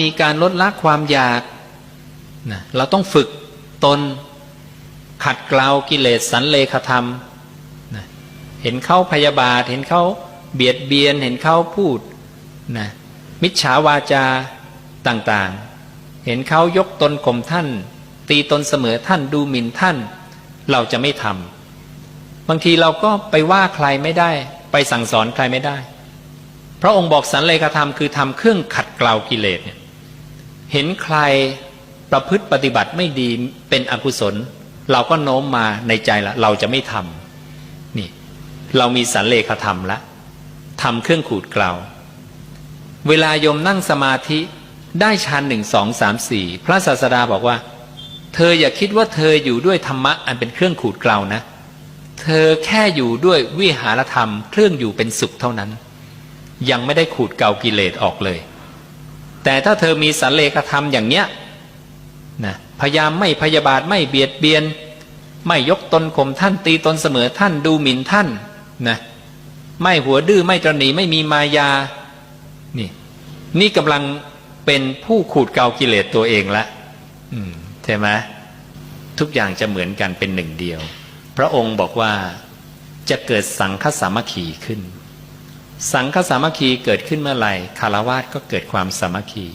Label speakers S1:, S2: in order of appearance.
S1: มีการลดละความอยากนะเราต้องฝึกตนขัดเกลากิเลสสันเลขธรรมนะเห็นเขาพยาบาท เห็นเขาเบียดเบียน เห็นเขาพูดนะมิจฉาวาจาต่างๆ เห็นเขายกตนข่มท่าน ตีตนเสมอท่านดูหมิ่นท่าน เราจะไม่ทำบางทีเราก็ไปว่าใครไม่ได้ ไปสั่งสอนใครไม่ได้ พระองค์บอกสันเลขธรรมคือทำเครื่องขัดเกลากิเลสเนี่ย เห็นใครประพฤติปฏิบัติไม่ดีเป็นอกุศล เราก็โน้มมาในใจละเราจะไม่ทำนี่ เรามีสันเลขธรรมละทำเครื่องขูดเกลาเวลาโยมนั่งสมาธิได้ฌานหนึ่งสองสามสี่พระศาสดาบอกว่า เธออย่าคิดว่าเธออยู่ด้วยธรรมะอันเป็นเครื่องขูดเกลานะ เธอแค่อยู่ด้วยวิหารธรรม เครื่องอยู่เป็นสุขเท่านั้น ยังไม่ได้ขูดเกลากิเลสออกเลย แต่ถ้าเธอมีสันเลขธรรมอย่างเนี้ยนะพยายามไม่พยาบาทไม่เบียดเบียน ไม่ยกตนข่มท่านตีตนเสมอท่านดูหมิ่นท่านนะไม่หัวดื้อไม่ตรณีไม่มีมายานี่นี่กำลังเป็นผู้ขูดเกากิเลสตัวเองละใช่ไหมทุกอย่างจะเหมือนกันเป็นหนึ่งเดียว พระองค์บอกว่าจะเกิดสังฆสามัคคีขึ้น สังฆสามัคคีเกิดขึ้นเมื่อไหร่คารวาสก็เกิดความสามัคคี